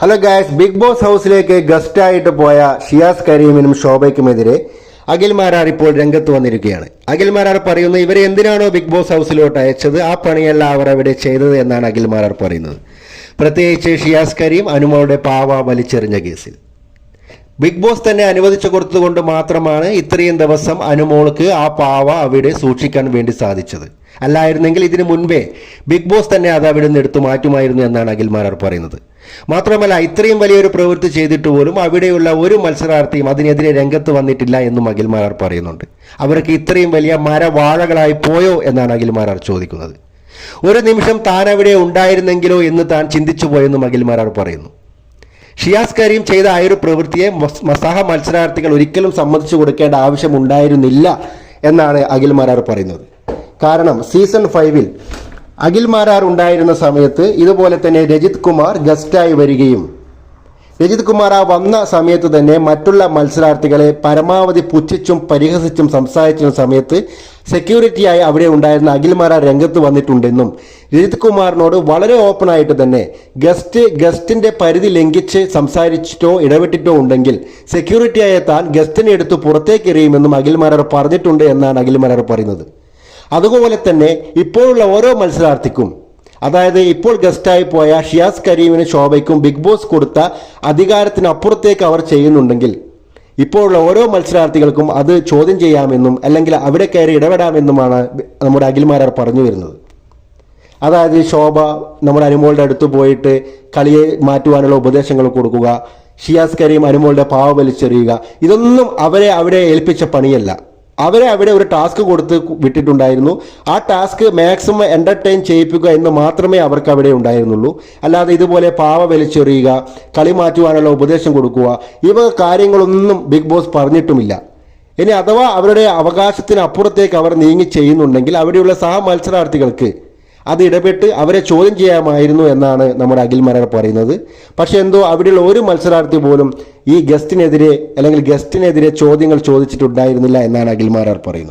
Hello guys big boss ഹൗസിലേക്ക് ഗസ്റ്റായിട്ട് പോയ ഷിയാസ് കരീമിനും ശോഭയ്ക്കുമെതിരെ അഖിൽ മാരാർ ഇപ്പോൾ രംഗത്ത് വന്നിരിക്കുകയാണ്. അഖിൽ മാരാർ പറയുന്നത് ഇവരെ എന്തിനാണോ ബിഗ് ബോസ് ഹൗസിലോട്ട് അയച്ചത്? ആ പണിയല്ല അവർ അവിടെ ചെയ്തത് എന്നാണ് അഖിൽ മാരാർ പറയുന്നത്. പ്രത്യേകിച്ച് ഷിയാസ് കരീം അനുമോളുടെ പാവ വലിച്ചെറിഞ്ഞ കേസിൽ. ബിഗ് ബോസ് തന്നെ അനുവദിച്ചു കൊടുത്തതുകൊണ്ട് മാത്രമാണ് ഇത്രയും ദിവസം അനുമോൾക്ക് ആ പാവ അവിടെ സൂക്ഷിക്കാൻ വേണ്ടി സാധിച്ചത്. അല്ലായിരുന്നെങ്കിൽ ഇതിനു മുൻപേ ബിഗ് ബോസ് തന്നെ അത് അവിടെ നിന്ന് എടുത്തു മാറ്റുമായിരുന്നു എന്നാണ് അഖിൽമാരർ പറയുന്നത്. മാത്രമല്ല ഇത്രയും വലിയൊരു പ്രവൃത്തി ചെയ്തിട്ട് പോലും അവിടെയുള്ള ഒരു മത്സരാർത്ഥിയും അതിനെതിരെ രംഗത്ത് വന്നിട്ടില്ല എന്നും അഖിൽമാരർ പറയുന്നുണ്ട്. അവർക്ക് ഇത്രയും വലിയ മരവാഴകളായി പോയോ എന്നാണ് അഖിൽമാരർ ചോദിക്കുന്നത്. ഒരു നിമിഷം താൻ അവിടെ ഉണ്ടായിരുന്നെങ്കിലോ എന്ന് താൻ ചിന്തിച്ചു പോയെന്നും അഖിൽമാരർ പറയുന്നു. ഷിയാസ് കരീം ചെയ്ത ആ ഒരു പ്രവൃത്തിയെ മസ്- മസാഹ മത്സരാർത്ഥികൾ ഒരിക്കലും സമ്മതിച്ചു കൊടുക്കേണ്ട ആവശ്യമുണ്ടായിരുന്നില്ല എന്നാണ് അഖിൽ മാരാർ പറയുന്നത്. കാരണം സീസൺ ഫൈവിൽ അഖിൽ മാരാർ ഉണ്ടായിരുന്ന സമയത്ത് ഇതുപോലെ തന്നെ രജിത് കുമാർ ഗസ്റ്റായി വരികയും രജിത് കുമാർ ആ വന്ന സമയത്ത് തന്നെ മറ്റുള്ള മത്സരാർത്ഥികളെ പരമാവധി പുച്ഛിച്ചും പരിഹസിച്ചും സംസാരിച്ച സമയത്ത് സെക്യൂരിറ്റിയായി അവിടെ ഉണ്ടായിരുന്ന അഖിൽമാര രംഗത്ത് വന്നിട്ടുണ്ടെന്നും രജിത് കുമാറിനോട് വളരെ ഓപ്പണായിട്ട് തന്നെ ഗസ്റ്റ് ഗസ്റ്റിന്റെ പരിധി ലംഘിച്ച് സംസാരിച്ചിട്ടോ ഇടപെട്ടിട്ടോ ഉണ്ടെങ്കിൽ സെക്യൂരിറ്റിയായ താൻ ഗസ്റ്റിനെ എടുത്ത് പുറത്തേക്ക് എറിയുമെന്നും അഖിൽമാരാർ പറഞ്ഞിട്ടുണ്ട് എന്നാണ് അഖിൽമാരാർ പറയുന്നത്. അതുപോലെ തന്നെ ഇപ്പോഴുള്ള ഓരോ മത്സരാർത്ഥിക്കും അതായത് ഇപ്പോൾ ഗസ്റ്റായി പോയ ഷിയാസ് കരീമിന് ശോഭയ്ക്കും ബിഗ് ബോസ് കൊടുത്ത അധികാരത്തിനപ്പുറത്തേക്ക് അവർ ചെയ്യുന്നുണ്ടെങ്കിൽ ഇപ്പോഴുള്ള ഓരോ മത്സരാർത്ഥികൾക്കും അത് ചോദ്യം ചെയ്യാമെന്നും അല്ലെങ്കിൽ അവിടെ കയറി ഇടപെടാമെന്നുമാണ് നമ്മുടെ അഖിൽമാരാർ പറഞ്ഞു വരുന്നത്. അതായത് ശോഭ നമ്മുടെ അനുമോളുടെ അടുത്ത് പോയിട്ട് കളിയെ മാറ്റുവാനുള്ള ഉപദേശങ്ങൾ കൊടുക്കുക ഷിയാസ് കരീം അനുമോളുടെ പാവ വലിച്ചെറിയുക ഇതൊന്നും അവരെ അവിടെ ഏൽപ്പിച്ച പണിയല്ല. അവരെ അവിടെ ഒരു ടാസ്ക് കൊടുത്ത് വിട്ടിട്ടുണ്ടായിരുന്നു. ആ ടാസ്ക് മാക്സിമം എന്റർടൈൻ ചെയ്യിപ്പിക്കുക എന്ന് മാത്രമേ അവർക്ക് അവിടെ ഉണ്ടായിരുന്നുള്ളൂ. അല്ലാതെ ഇതുപോലെ പാവ വലിച്ചെറിയുക കളി മാറ്റുവാനുള്ള ഉപദേശം കൊടുക്കുക ഇവ കാര്യങ്ങളൊന്നും ബിഗ് ബോസ് പറഞ്ഞിട്ടുമില്ല. ഇനി അഥവാ അവരുടെ അവകാശത്തിന് അപ്പുറത്തേക്ക് അവർ നീങ്ങി ചെയ്യുന്നുണ്ടെങ്കിൽ അവിടെയുള്ള സഹ മത്സരാർത്ഥികൾക്ക് അത് ഇടപെട്ട് അവരെ ചോദ്യം ചെയ്യാമായിരുന്നു എന്നാണ് നമ്മുടെ അഖിൽ മരർ പറയുന്നത്. പക്ഷേ എന്തോ അവിടെയുള്ള ഒരു മത്സരാർത്ഥി പോലും ഈ ഗസ്റ്റിനെതിരെ അല്ലെങ്കിൽ ഗസ്റ്റിനെതിരെ ചോദ്യങ്ങൾ ചോദിച്ചിട്ടുണ്ടായിരുന്നില്ല എന്നാണ് അഖിൽ മാരാർ പറയുന്നത്.